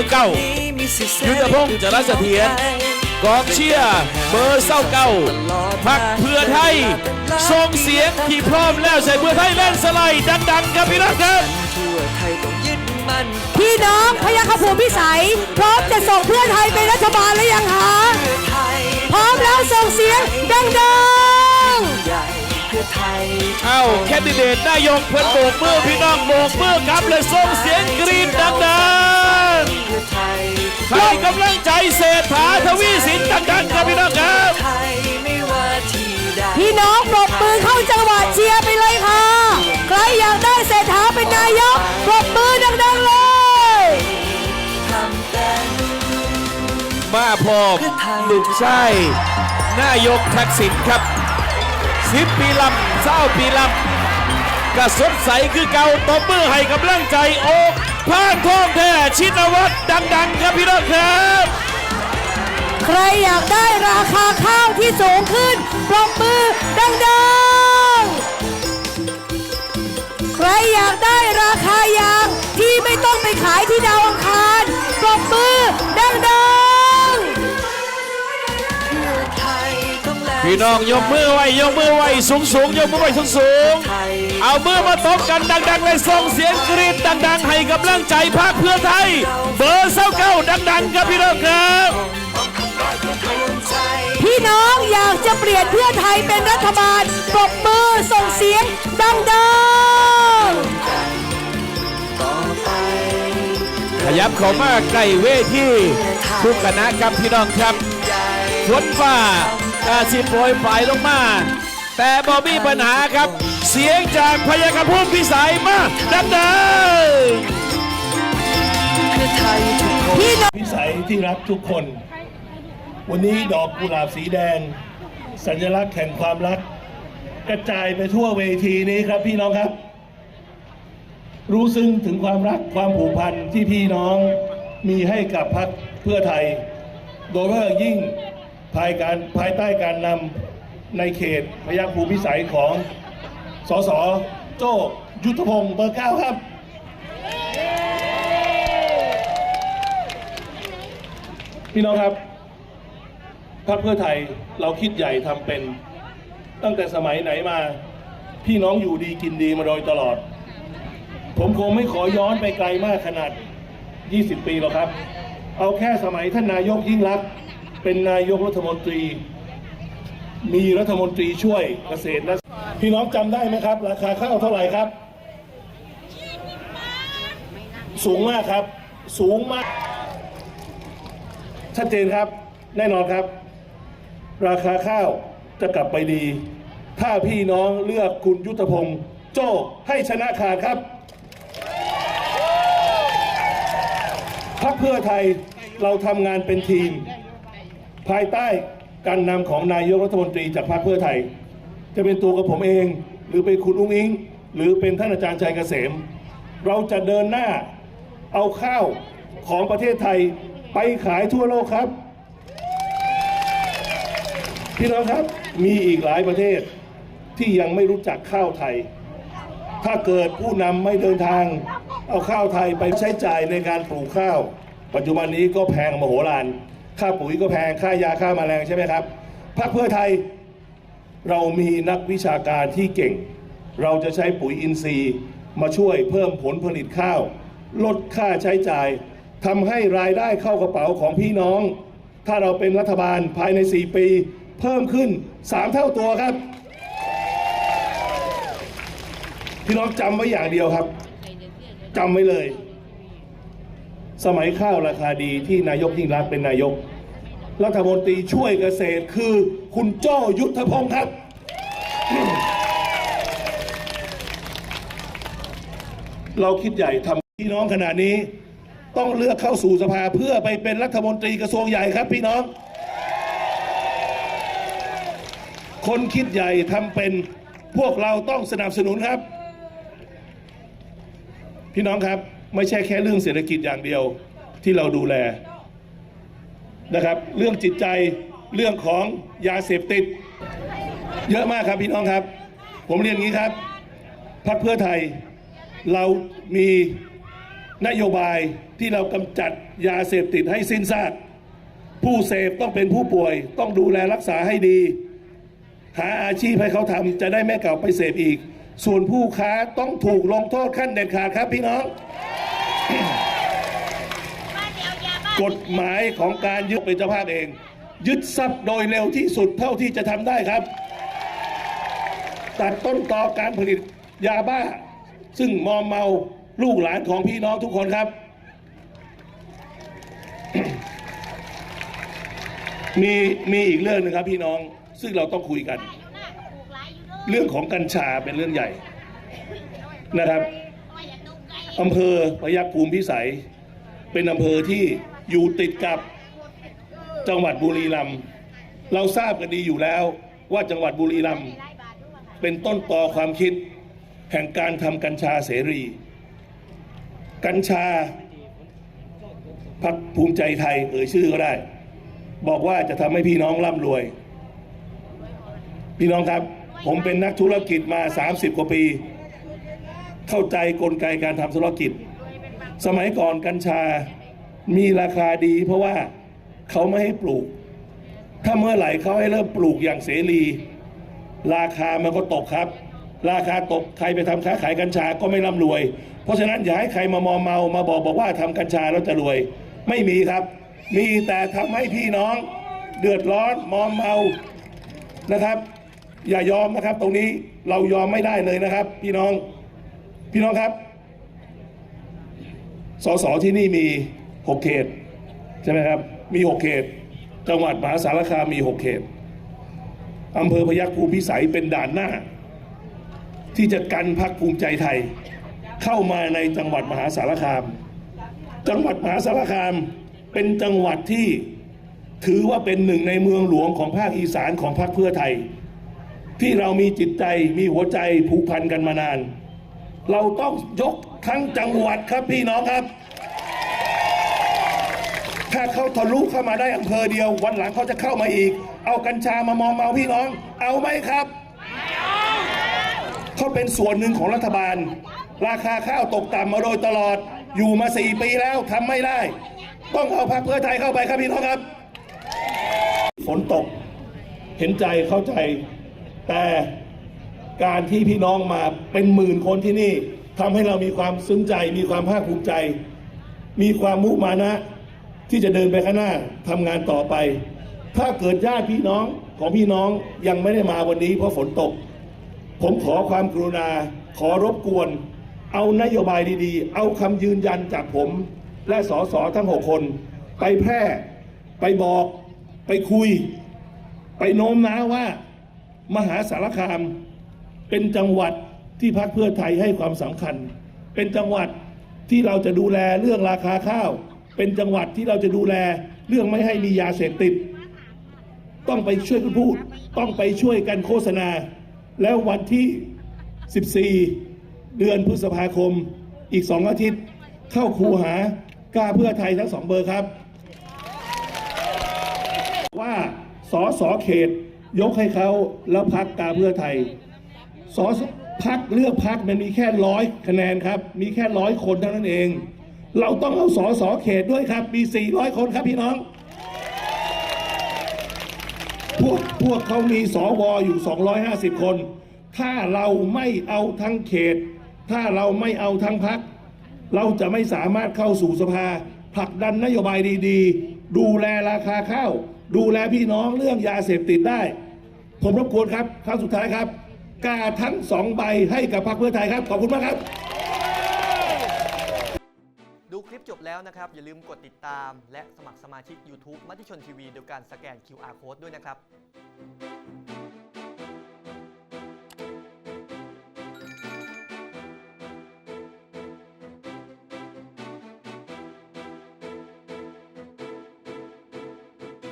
ร์เก้ายุทธพงศ์จรัสเสถียรกองเชียร์เบอร์เศร้าเก้าพักเพื่อไทยส่งเสียงที่พร้อมแล้วใส่เพื่อไทยแล่นสไลด์ดังๆครับพี่น้องครับทั่วไทยต้องยึดมั่นพี่น้องพยัคฆภูมิพิสัย พร้อมจะส่งเพื่อไทยเป็นรัฐบาลหรือยังคะเพื่อไทยพร้อมแล้วส่งเสียงดังใหญ่เพื่อไทยเอ้าแคนดิเดตนายกเพื่อนโบกมือพี่น้องโบกมือครับเลยส่งเสียงกรีดดังเพื่อไทยๆ ให้กำลังใจเศรษฐาทวีสินดังๆครับพี่น้องครับไทยไม่ว่าที่ใดๆพี่น้องปรบมือเข้าจังหวะเชียร์ไปเลยค่ะ ใครอยากได้เศรษฐาเป็นนายกปรบมือดังๆเลยทำแต่มาพร้อมลูกชายนายกทักษิณครับสิบปีลำเศร้าปีลำกระสดใสคือเก่าตบมือให้กำลังใจโอกผ่านทองแท้ชินวัตร ดัง ๆ ครับพี่น้องครับ ใครอยากได้ราคาข้าวที่สูงขึ้นปรบมือดังๆ ใครอยากได้ราคายางที่ไม่ต้องไปขายที่ดาวอังคารปรบมือดังๆ พี่น้องยกมือไว้ยกมือไว้สูงสูงๆยกมือไว้สูงสูงไทยๆเอามือมาตบกันดังๆเลยส่งเสียงกรีดดัง ๆ ให้กำลังใจพรรคเพื่อไทย เบอร์เศร้าเก้าดังๆ ครับพี่น้องครับรวมใจๆพี่น้องอยากจะเปลี่ยนเพื่อไทยเป็นรัฐบาลปรบมือส่งเสียงดังต่อไปขยับเข้ามาใกล้เวทีทุกคณะครับพี่น้องครับใหญ่ฝนฟ้า อาสิโปรยฝ่ายลงมา แต่บอมีปัญหาครับ เสียงจากพยากรณ์พูดพิสัยมาดังเพื่อไทยทุกคนๆพี่น้องวิสัยที่รักทุกคน วันนี้ดอกกุหลาบสีแดง สัญลักษณ์แห่งความรัก กระจายไปทั่วเวทีนี้ครับพี่น้องครับ รู้ซึ้งถึงความรักความผูกพันที่พี่น้องมีให้กับพรรคเพื่อไทย โดยเฉพาะยิ่ง ภายการภายใต้การนำในเขตพยัคฆ์ภูมิพิสัยของสสโจ้ยุทธพงศ์เบอร์เก้าครับ พี่น้องครับพรรคเพื่อไทยเราคิดใหญ่ทำเป็น ตั้งแต่สมัยไหนมา พี่น้องอยู่ดีกินดีมาโดยตลอด ผมคงไม่ขอย้อนไปไกลมากขนาด 20 ปีหรอกครับ เอาแค่สมัยท่านนายกยิ่งรักษ เป็นนายกรัฐมนตรี มีรัฐมนตรีช่วยเกษตรและพี่น้องจำได้ไหมครับ ราคาข้าวเท่าไหร่ครับ สูงมากครับ สูงมาก ชัดเจนครับ แน่นอนครับ ราคาข้าวจะกลับไปดี ถ้าพี่น้องเลือกคุณยุทธพงศ์โจ้ให้ชนะขาดครับพรรคเพื่อไทยเราทำงานเป็นทีม ภายใต้การนำของนายกรัฐมนตรีจากพรรคเพื่อไทย จะเป็นตัวกับผมเอง หรือเป็นคุณอุ้งอิง หรือเป็นท่านอาจารย์ชัยเกษม เราจะเดินหน้าเอาข้าวของประเทศไทยไปขายทั่วโลกครับ พี่น้องครับมีอีกหลายประเทศที่ยังไม่รู้จักข้าวไทย ถ้าเกิดผู้นำไม่เดินทาง เอาข้าวไทยไปใช้จ่ายในการปลูกข้าว ปัจจุบันนี้ก็แพงมโหฬาร ค่าปุ๋ยก็แพงค่ายาค่าแมลงใช่ไหมครับพรรคเพื่อไทยเรามีนักวิชาการที่เก่ง เราจะใช้ปุ๋ยอินทรีย์ มาช่วยเพิ่มผลผลิตข้าว ลดค่าใช้จ่ายทำให้รายได้เข้ากระเป๋าของพี่น้อง ถ้าเราเป็นรัฐบาลภายใน 4 ปี เพิ่มขึ้น 3 เท่าตัวครับ พี่น้องจำไว้อย่างเดียวครับจำไว้เลย สมัยข้าวราคาดีที่นายกยิ่งรักษณ์เป็นนายก รัฐมนตรีช่วยเกษตรคือคุณโจ้ยุทธพงศ์ครับ เราคิดใหญ่ทำพี่น้องขนาดนี้ ต้องเลือกเข้าสู่สภาเพื่อไปเป็นรัฐมนตรีกระทรวงใหญ่ครับพี่น้อง คนคิดใหญ่ทำเป็นพวกเราต้องสนับสนุนครับ พี่น้องครับ ไม่ใช่แค่เรื่องเศรษฐกิจอย่างเดียวที่เราดูแลนะครับ เรื่องจิตใจเรื่องของยาเสพติด เยอะมากครับพี่น้องครับ ผมเรียนงี้ครับพรรคเพื่อไทย เรามีนโยบายที่เรากำจัดยาเสพติดให้สิ้นซากผู้เสพต้องเป็นผู้ป่วย ต้องดูแลรักษาให้ดี หาอาชีพให้เขาทำจะได้ไม่กลับไปเสพอีก ส่วนผู้ค้าต้องถูกลงโทษขั้นเด็ดขาดครับพี่น้อง กฎหมายของการยึดเป็นเจ้าภาพเอง ยึดทรัพย์โดยเร็วที่สุดเท่าที่จะทำได้ครับ ตัดต้นตอการผลิตยาบ้า ซึ่งมอมเมาลูกหลานของพี่น้องทุกคนครับ มีมีอีกเรื่องหนึงครับพี่น้องซึ่งเราต้องคุยกัน เรื่องของกัญชาเป็นเรื่องใหญ่นะครับอำเภอพยัคฆ์ภูมิพิสัย เป็นอำเภอที่อยู่ติดกับจังหวัดบุรีรัมย์เราทราบกันดีอยู่แล้วว่าจังหวัดบุรีรัมย์เป็นต้นตอความคิดแห่งการทำกัญชาเสรี กัญชาพักภูมิใจไทยเอ่ยชื่อก็ได้ บอกว่าจะทำให้พี่น้องร่ำรวย พี่น้องครับ ผมเป็นนักธุรกิจมา 30 กว่าปี เข้าใจกลไกการทำธุรกิจ สมัยก่อนกัญชามีราคาดี เพราะว่าเขาไม่ให้ปลูก ถ้าเมื่อไหร่เขาให้เริ่มปลูกอย่างเสรี ราคามันก็ตกครับ ราคาตกใครไปทำค้าขายกัญชาก็ไม่ร่ำรวย เพราะฉะนั้นอย่าให้ใครมามอมเมามาบอกบอกว่าทำกัญชาแล้วจะรวย ไม่มีครับ มีแต่ทำให้พี่น้อง เดือดร้อนมอมเมานะครับ อย่ายอมนะครับ ตรงนี้เรายอมไม่ได้เลยนะครับ พี่น้องพี่น้องครับสสที่นี่มี6เขตใช่ไหมครับ มี6เขต จังหวัดมหาสารคามมี6เขตอำเภอพยัคฆ์ภูมิพิสัยเป็นด่านหน้า ที่จะกันพักภูมิใจไทย เข้ามาในจังหวัดมหาสารคาม จังหวัดมหาสารคามเป็นจังหวัดที่ถือว่าเป็นหนึ่งในเมืองหลวงของภาคอีสานของพรรคเพื่อไทย ที่เรามีจิตใจมีหัวใจผูกพันกันมานาน เราต้องยกทั้งจังหวัดครับพี่น้องครับ ถ้าเขาทะลุเข้ามาได้อำเภอเดียว วันหลังเขาจะเข้ามาอีก เอากัญชามามอมเมาพี่น้อง เอาไหมครับเขาเป็นส่วนหนึ่งของรัฐบาล ราคาข้าวตกต่ำมาโดยตลอดอยู่มาสี่ปีแล้วทำไม่ได้ ต้องเอาพรรคเพื่อไทยเข้าไปครับพี่น้องครับ ฝนตกเห็นใจเข้าใจ แต่การที่พี่น้องมาเป็นหมื่นคนที่นี่ทำให้เรามีความซึ้งใจ มีความภาคภูมิใจ มีความมุมานะ ที่จะเดินไปข้างหน้าทำงานต่อไป ถ้าเกิดญาติพี่น้องของพี่น้องยังไม่ได้มาวันนี้เพราะฝนตก ผมขอความกรุณา ขอรบกวน เอานโยบายดีๆ เอาคำยืนยันจากผม และสสทั้งหกคน ไปแพร่ ไปบอก ไปคุย ไปโน้มน้าวว่า มหาสารคาม เป็นจังหวัดที่พรรคเพื่อไทยให้ความสำคัญ เป็นจังหวัดที่เราจะดูแลเรื่องราคาข้าว เป็นจังหวัดที่เราจะดูแลเรื่องไม่ให้มียาเสพติด ต้องไปช่วยกันพูด ต้องไปช่วยกันโฆษณา แล้ววันที่ 14 เดือนพฤษภาคม อีกสองอาทิตย์ เข้าคูหากล้าเพื่อไทยทั้งสองเบอร์ครับ ว่าสอสอเขต ยกให้เขาแล้วพักกาเพื่อไทยสอสพักเลือกพักมันมีแค่ร้อยคะแนนครับ มีแค่ร้อยคนเท่านั้นเอง เราต้องเอาสอสอเขตด้วยครับ มี 400 คนครับพี่น้อง พวกพวกเขามีสวอยู่ 250 คน ถ้าเราไม่เอาทั้งเขต ถ้าเราไม่เอาทั้งพัก เราจะไม่สามารถเข้าสู่สภาผลักดันนโยบายดี ๆ ดูแลราคาข้าว ดูแลพี่น้องเรื่องยาเสพติดได้ ผมรบกวนครับครั้งสุดท้ายครับกาทั้งสองใบให้กับพรรคเพื่อไทยครับ ขอบคุณมากครับ ดูคลิปจบแล้วนะครับ อย่าลืมกดติดตาม และสมัครสมาชิก YouTube มติชนทีวีโดยการสแกน QR Code ด้วยนะครับ